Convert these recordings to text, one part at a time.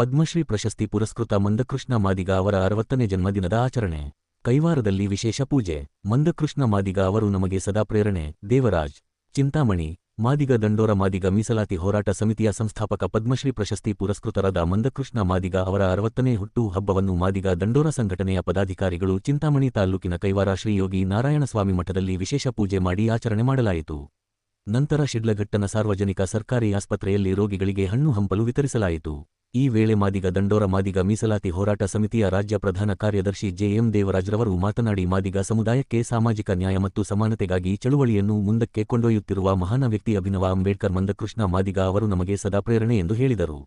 ಪದ್ಮಶ್ರೀ ಪ್ರಶಸ್ತಿ ಪುರಸ್ಕೃತ ಮಂದಕೃಷ್ಣ ಮಾದಿಗ ಅವರ ಅರವತ್ತನೇ ಜನ್ಮದಿನದ ಆಚರಣೆ. ಕೈವಾರದಲ್ಲಿ ವಿಶೇಷ ಪೂಜೆ. ಮಂದಕೃಷ್ಣ ಮಾದಿಗ ಅವರು ನಮಗೆ ಸದಾ ಪ್ರೇರಣೆ. ದೇವರಾಜ್, ಚಿಂತಾಮಣಿ, ಮಾದಿಗ ದಂಡೋರ ಮಾದಿಗ ಮೀಸಲಾತಿ ಹೋರಾಟ ಸಮಿತಿಯ ಸಂಸ್ಥಾಪಕ ಪದ್ಮಶ್ರೀ ಪ್ರಶಸ್ತಿ ಪುರಸ್ಕೃತರಾದ ಮಂದಕೃಷ್ಣ ಮಾದಿಗ ಅವರ ಅರವತ್ತನೇ ಹುಟ್ಟು ಹಬ್ಬವನ್ನು ಮಾದಿಗ ದಂಡೋರ ಸಂಘಟನೆಯ ಪದಾಧಿಕಾರಿಗಳು ಚಿಂತಾಮಣಿ ತಾಲ್ಲೂಕಿನ ಕೈವಾರ ಶ್ರೀಯೋಗಿ ನಾರಾಯಣಸ್ವಾಮಿ ಮಠದಲ್ಲಿ ವಿಶೇಷ ಪೂಜೆ ಮಾಡಿ ಆಚರಣೆ ಮಾಡಲಾಯಿತು. ನಂತರ ಶಿಡ್ಲಘಟ್ಟನ ಸಾರ್ವಜನಿಕ ಸರ್ಕಾರಿ ಆಸ್ಪತ್ರೆಯಲ್ಲಿ ರೋಗಿಗಳಿಗೆ ಹಣ್ಣು ಹಂಪಲು ವಿತರಿಸಲಾಯಿತು. ಈ ವೇಳೆ ಮಾದಿಗ ದಂಡೋರ ಮಾದಿಗ ಮೀಸಲಾತಿ ಹೋರಾಟ ಸಮಿತಿಯ ರಾಜ್ಯ ಪ್ರಧಾನ ಕಾರ್ಯದರ್ಶಿ ಜೆಎಂ ದೇವರಾಜ್ರವರು ಮಾತನಾಡಿ, ಮಾದಿಗ ಸಮುದಾಯಕ್ಕೆ ಸಾಮಾಜಿಕ ನ್ಯಾಯ ಮತ್ತು ಸಮಾನತೆಗಾಗಿ ಚಳುವಳಿಯನ್ನು ಮುಂದಕ್ಕೆ ಕೊಂಡೊಯ್ಯುತ್ತಿರುವ ಮಹಾನ ವ್ಯಕ್ತಿ ಅಭಿನವ ಅಂಬೇಡ್ಕರ್ ಮಂದಕೃಷ್ಣ ಮಾದಿಗ ಅವರು ನಮಗೆ ಸದಾ ಪ್ರೇರಣೆ ಎಂದು ಹೇಳಿದರು.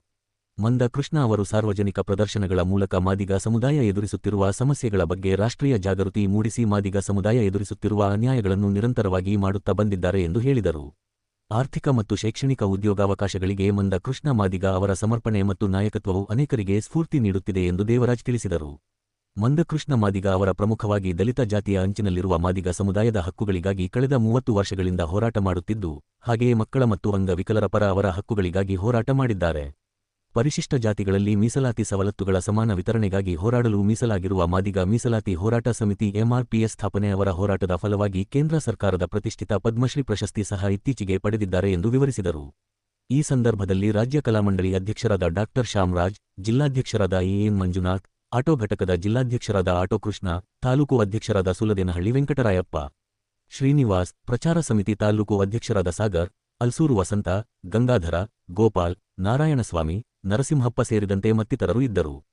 ಮಂದಕೃಷ್ಣ ಅವರು ಸಾರ್ವಜನಿಕ ಪ್ರದರ್ಶನಗಳ ಮೂಲಕ ಮಾದಿಗ ಸಮುದಾಯ ಎದುರಿಸುತ್ತಿರುವ ಸಮಸ್ಯೆಗಳ ಬಗ್ಗೆ ರಾಷ್ಟ್ರೀಯ ಜಾಗೃತಿ ಮೂಡಿಸಿ ಮಾದಿಗ ಸಮುದಾಯ ಎದುರಿಸುತ್ತಿರುವ ಅನ್ಯಾಯಗಳನ್ನು ನಿರಂತರವಾಗಿ ಮಾಡುತ್ತಾ ಬಂದಿದ್ದಾರೆ ಎಂದು ಹೇಳಿದರು. ಆರ್ಥಿಕ ಮತ್ತು ಶೈಕ್ಷಣಿಕ ಉದ್ಯೋಗಾವಕಾಶಗಳಿಗೆ ಮಂದ ಕೃಷ್ಣ ಮಾದಿಗ ಅವರ ಸಮರ್ಪಣೆ ಮತ್ತು ನಾಯಕತ್ವವು ಅನೇಕರಿಗೆ ಸ್ಫೂರ್ತಿ ನೀಡುತ್ತಿದೆ ಎಂದು ದೇವರಾಜ್ ತಿಳಿಸಿದರು. ಮಂದಕೃಷ್ಣ ಮಾದಿಗ ಅವರ ಪ್ರಮುಖವಾಗಿ ದಲಿತ ಜಾತಿಯ ಅಂಚಿನಲ್ಲಿರುವ ಮಾದಿಗ ಸಮುದಾಯದ ಹಕ್ಕುಗಳಿಗಾಗಿ ಕಳೆದ ಮೂವತ್ತು ವರ್ಷಗಳಿಂದ ಹೋರಾಟ ಮಾಡುತ್ತಿದ್ದು, ಹಾಗೆಯೇ ಮಕ್ಕಳ ಮತ್ತು ಅಂಗವಿಕಲರ ಪರ ಅವರ ಹಕ್ಕುಗಳಿಗಾಗಿ ಹೋರಾಟ ಮಾಡಿದ್ದಾರೆ. ಪರಿಶಿಷ್ಟ ಜಾತಿಗಳಲ್ಲಿ ಮೀಸಲಾತಿ ಸವಲತ್ತುಗಳ ಸಮಾನ ವಿತರಣೆಗಾಗಿ ಹೋರಾಡಲು ಮೀಸಲಾಗಿರುವ ಮಾದಿಗ ಮೀಸಲಾತಿ ಹೋರಾಟ ಸಮಿತಿ ಎಂಆರ್ಪಿಎಸ್ ಸ್ಥಾಪನೆ ಅವರ ಹೋರಾಟದ ಫಲವಾಗಿ ಕೇಂದ್ರ ಸರ್ಕಾರದ ಪ್ರತಿಷ್ಠಿತ ಪದ್ಮಶ್ರೀ ಪ್ರಶಸ್ತಿ ಸಹ ಇತ್ತೀಚೆಗೆ ಪಡೆದಿದ್ದಾರೆ ಎಂದು ವಿವರಿಸಿದರು. ಈ ಸಂದರ್ಭದಲ್ಲಿ ರಾಜ್ಯ ಕಲಾಮಂಡಳಿ ಅಧ್ಯಕ್ಷರಾದ ಡಾಕ್ಟರ್ ಶ್ಯಾಮರಾಜ್, ಜಿಲ್ಲಾಧ್ಯಕ್ಷರಾದ ಎಎನ್ ಮಂಜುನಾಥ್, ಆಟೋ ಘಟಕದ ಜಿಲ್ಲಾಧ್ಯಕ್ಷರಾದ ಆಟೋ ಕೃಷ್ಣ, ತಾಲೂಕು ಅಧ್ಯಕ್ಷರಾದ ಸುಲದೇನಹಳ್ಳಿ ವೆಂಕಟರಾಯಪ್ಪ, ಶ್ರೀನಿವಾಸ್, ಪ್ರಚಾರ ಸಮಿತಿ ತಾಲೂಕು ಅಧ್ಯಕ್ಷರಾದ ಸಾಗರ್, ಅಲ್ಸೂರು ವಸಂತ, ಗಂಗಾಧರ, ಗೋಪಾಲ್, ನಾರಾಯಣಸ್ವಾಮಿ ನರಸಿಂಹಪ್ಪ ಸೇರಿದಂತೆ ಮತ್ತಿತರರು ಇದ್ದರು.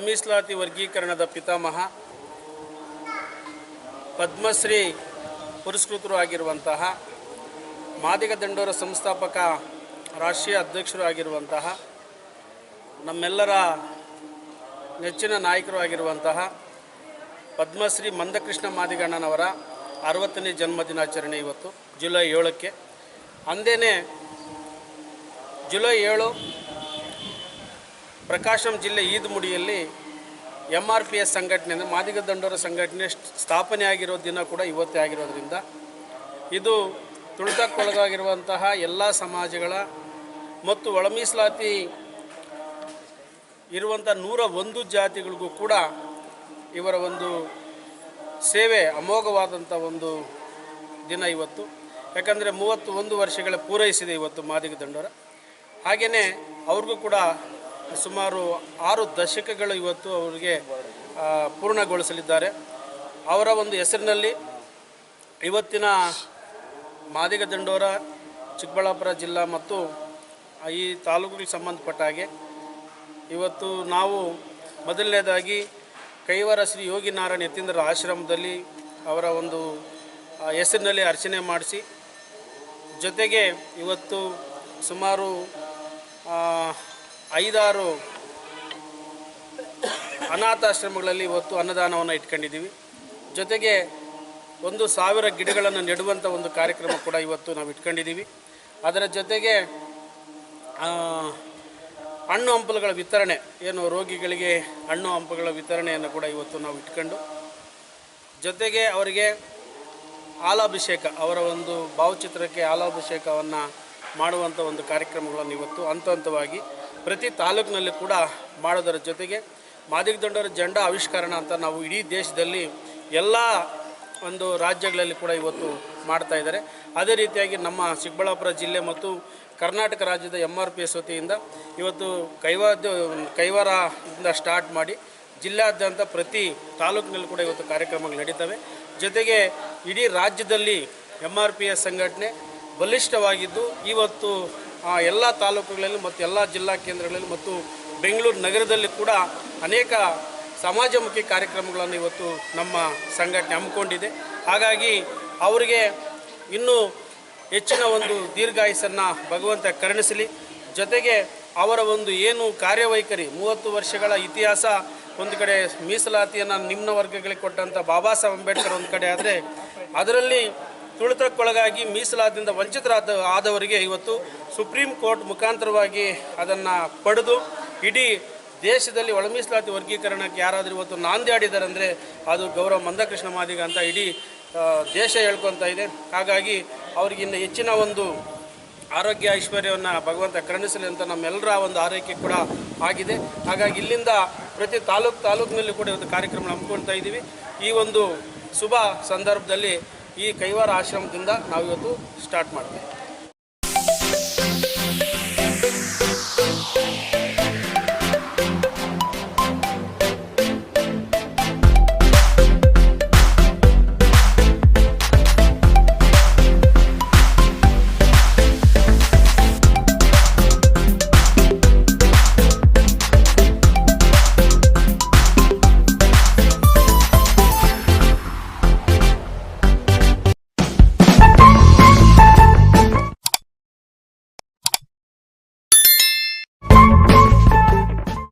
ಒಳಮೀಸಲಾತಿ ವರ್ಗೀಕರಣದ ಪಿತಾಮಹ, ಪದ್ಮಶ್ರೀ ಪುರಸ್ಕೃತರು ಆಗಿರುವಂತಹ, ಮಾದಿಗ ದಂಡೋರ ಸಂಸ್ಥಾಪಕ ರಾಷ್ಟ್ರೀಯ ಅಧ್ಯಕ್ಷರು ಆಗಿರುವಂತಹ, ನಮ್ಮೆಲ್ಲರ ನೆಚ್ಚಿನ ನಾಯಕರು ಆಗಿರುವಂತಹ ಪದ್ಮಶ್ರೀ ಮಂದಕೃಷ್ಣ ಮಾದಿಗಣ್ಣನವರ ಅರವತ್ತನೇ ಜನ್ಮದಿನಾಚರಣೆ ಇವತ್ತು, ಜುಲೈ ಏಳಕ್ಕೆ. ಅಂದೇನೆ ಜುಲೈ ಏಳು ಪ್ರಕಾಶಂ ಜಿಲ್ಲೆ ಈದ್ಮುಡಿಯಲ್ಲಿ ಎಂ ಆರ್ ಪಿ ಎಸ್ ಸಂಘಟನೆ ಮಾದಿಗ ದಂಡೋರ ಸಂಘಟನೆ ಸ್ಥಾಪನೆ ಆಗಿರೋ ದಿನ ಕೂಡ ಇವತ್ತೇ ಆಗಿರೋದ್ರಿಂದ ಇದು ತುಳಿತಕ್ಕೊಳಗಾಗಿರುವಂತಹ ಎಲ್ಲ ಸಮಾಜಗಳ ಮತ್ತು ಒಳಮೀಸಲಾತಿ ಇರುವಂಥ ನೂರ ಒಂದು ಜಾತಿಗಳಿಗೂ ಕೂಡ ಇವರ ಒಂದು ಸೇವೆ ಅಮೋಘವಾದಂಥ ಒಂದು ದಿನ ಇವತ್ತು. ಯಾಕಂದರೆ ಮೂವತ್ತು ಒಂದು ವರ್ಷಗಳ ಪೂರೈಸಿದೆ ಇವತ್ತು ಮಾದಿಗ ದಂಡೋರ. ಹಾಗೆಯೇ ಅವ್ರಿಗೂ ಕೂಡ ಸುಮಾರು ಆರು ದಶಕಗಳು ಇವತ್ತು ಅವರಿಗೆ ಪೂರ್ಣಗೊಳಿಸಲಿದ್ದಾರೆ. ಅವರ ಒಂದು ಹೆಸರಿನಲ್ಲಿ ಇವತ್ತಿನ ಮಾದಿಗ ದಂಡೋರ, ಚಿಕ್ಕಬಳ್ಳಾಪುರ ಜಿಲ್ಲಾ ಮತ್ತು ಈ ತಾಲೂಕುಗಳಿಗೆ ಸಂಬಂಧಪಟ್ಟ ಹಾಗೆ ಇವತ್ತು ನಾವು ಮೊದಲನೇದಾಗಿ ಕೈವಾರ ಶ್ರೀ ಯೋಗಿ ನಾರಾಯಣ ಯತೀಂದ್ರ ಆಶ್ರಮದಲ್ಲಿ ಅವರ ಒಂದು ಹೆಸರಿನಲ್ಲಿ ಅರ್ಚನೆ ಮಾಡಿಸಿ, ಜೊತೆಗೆ ಇವತ್ತು ಸುಮಾರು ಐದಾರು ಅನಾಥಾಶ್ರಮಗಳಲ್ಲಿ ಇವತ್ತು ಅನ್ನದಾನವನ್ನು ಇಟ್ಕೊಂಡಿದ್ದೀವಿ. ಜೊತೆಗೆ ಒಂದು ಸಾವಿರ ಗಿಡಗಳನ್ನು ನೆಡುವಂಥ ಒಂದು ಕಾರ್ಯಕ್ರಮ ಕೂಡ ಇವತ್ತು ನಾವು ಇಟ್ಕೊಂಡಿದ್ದೀವಿ. ಅದರ ಜೊತೆಗೆ ಹಣ್ಣು ಹಂಪಲುಗಳ ವಿತರಣೆ, ಏನು ರೋಗಿಗಳಿಗೆ ಹಣ್ಣು ಹಂಪಲುಗಳ ವಿತರಣೆಯನ್ನು ಕೂಡ ಇವತ್ತು ನಾವು ಇಟ್ಕೊಂಡು, ಜೊತೆಗೆ ಅವರಿಗೆ ಹಾಲಾಭಿಷೇಕ, ಅವರ ಒಂದು ಭಾವಚಿತ್ರಕ್ಕೆ ಹಾಲಾಭಿಷೇಕವನ್ನು ಮಾಡುವಂಥ ಒಂದು ಕಾರ್ಯಕ್ರಮಗಳನ್ನು ಇವತ್ತು ಹಂತ ಹಂತವಾಗಿ ಪ್ರತಿ ತಾಲೂಕಿನಲ್ಲಿ ಕೂಡ ಮಾಡೋದರ ಜೊತೆಗೆ ಮಾದಿಗ ದಂಡರ ಜಂಡ ಆವಿಷ್ಕರಣ ಅಂತ ನಾವು ಇಡೀ ದೇಶದಲ್ಲಿ ಎಲ್ಲ ಒಂದು ರಾಜ್ಯಗಳಲ್ಲಿ ಕೂಡ ಇವತ್ತು ಮಾಡ್ತಾ ಇದ್ದಾರೆ. ಅದೇ ರೀತಿಯಾಗಿ ನಮ್ಮ ಚಿಕ್ಕಬಳ್ಳಾಪುರ ಜಿಲ್ಲೆ ಮತ್ತು ಕರ್ನಾಟಕ ರಾಜ್ಯದ ಎಂ ಆರ್ ಪಿ ಎಸ್ ವತಿಯಿಂದ ಇವತ್ತು ಕೈವಾದ ಕೈವಾರದಿಂದ ಸ್ಟಾರ್ಟ್ ಮಾಡಿ ಜಿಲ್ಲಾದ್ಯಂತ ಪ್ರತಿ ತಾಲೂಕಿನಲ್ಲಿ ಕೂಡ ಇವತ್ತು ಕಾರ್ಯಕ್ರಮಗಳು ನಡೀತವೆ. ಜೊತೆಗೆ ಇಡೀ ರಾಜ್ಯದಲ್ಲಿ ಎಂ ಆರ್ ಪಿ ಎಸ್ ಸಂಘಟನೆ ಬಲಿಷ್ಠವಾಗಿದ್ದು, ಇವತ್ತು ಎಲ್ಲ ತಾಲೂಕುಗಳಲ್ಲಿ ಮತ್ತು ಎಲ್ಲ ಜಿಲ್ಲಾ ಕೇಂದ್ರಗಳಲ್ಲಿ ಮತ್ತು ಬೆಂಗಳೂರು ನಗರದಲ್ಲಿ ಕೂಡ ಅನೇಕ ಸಮಾಜಮುಖಿ ಕಾರ್ಯಕ್ರಮಗಳನ್ನು ಇವತ್ತು ನಮ್ಮ ಸಂಘಟನೆ ಹಮ್ಮಿಕೊಂಡಿದೆ. ಹಾಗಾಗಿ ಅವರಿಗೆ ಇನ್ನೂ ಹೆಚ್ಚಿನ ಒಂದು ದೀರ್ಘಾಯುಸನ್ನು ಭಗವಂತ ಕರುಣಿಸಲಿ. ಜೊತೆಗೆ ಅವರ ಒಂದು ಏನು ಕಾರ್ಯವೈಖರಿ, ಮೂವತ್ತು ವರ್ಷಗಳ ಇತಿಹಾಸ ಒಂದು ಕಡೆ ಮೀಸಲಾತಿಯನ್ನು ನಿಮ್ನ ವರ್ಗಗಳಿಗೆ ಕೊಟ್ಟಂಥ ಬಾಬಾ ಸಾಹೇಬ್ ಅಂಬೇಡ್ಕರ್ ಒಂದು ಕಡೆ ಆದರೆ ಅದರಲ್ಲಿ ತುಳಿತಕ್ಕೊಳಗಾಗಿ ಮೀಸಲಾತಿಯಿಂದ ವಂಚಿತರಾದ ಆದವರಿಗೆ ಇವತ್ತು ಸುಪ್ರೀಂ ಕೋರ್ಟ್ ಮುಖಾಂತರವಾಗಿ ಅದನ್ನು ಪಡೆದು ಇಡೀ ದೇಶದಲ್ಲಿ ಒಳ ಮೀಸಲಾತಿ ವರ್ಗೀಕರಣಕ್ಕೆ ಯಾರಾದರೂ ಇವತ್ತು ನಾಂದಿ ಆಡಿದ್ದಾರೆ ಅಂದರೆ ಅದು ಗೌರವ ಮಂದಕೃಷ್ಣ ಮಾದಿಗ ಅಂತ ಇಡೀ ದೇಶ ಹೇಳ್ಕೊತಾ ಇದೆ. ಹಾಗಾಗಿ ಅವ್ರಿಗಿನ್ನ ಹೆಚ್ಚಿನ ಒಂದು ಆರೋಗ್ಯ ಐಶ್ವರ್ಯವನ್ನು ಭಗವಂತ ಕರುಣಿಸಲಿ ಅಂತ ನಮ್ಮೆಲ್ಲರ ಒಂದು ಆರೈಕೆ ಕೂಡ ಆಗಿದೆ. ಹಾಗಾಗಿ ಇಲ್ಲಿಂದ ಪ್ರತಿ ತಾಲೂಕು ತಾಲೂಕಿನಲ್ಲಿ ಕೂಡ ಇವತ್ತು ಕಾರ್ಯಕ್ರಮ ಹಮ್ಮಿಕೊಳ್ತಾ ಇದ್ದೀವಿ. ಈ ಒಂದು ಶುಭ ಸಂದರ್ಭದಲ್ಲಿ ಈ ಕೈವಾರ ಆಶ್ರಮದಿಂದ ನಾವು ಇವತ್ತು ಸ್ಟಾರ್ಟ್ ಮಾಡ್ತೀವಿ.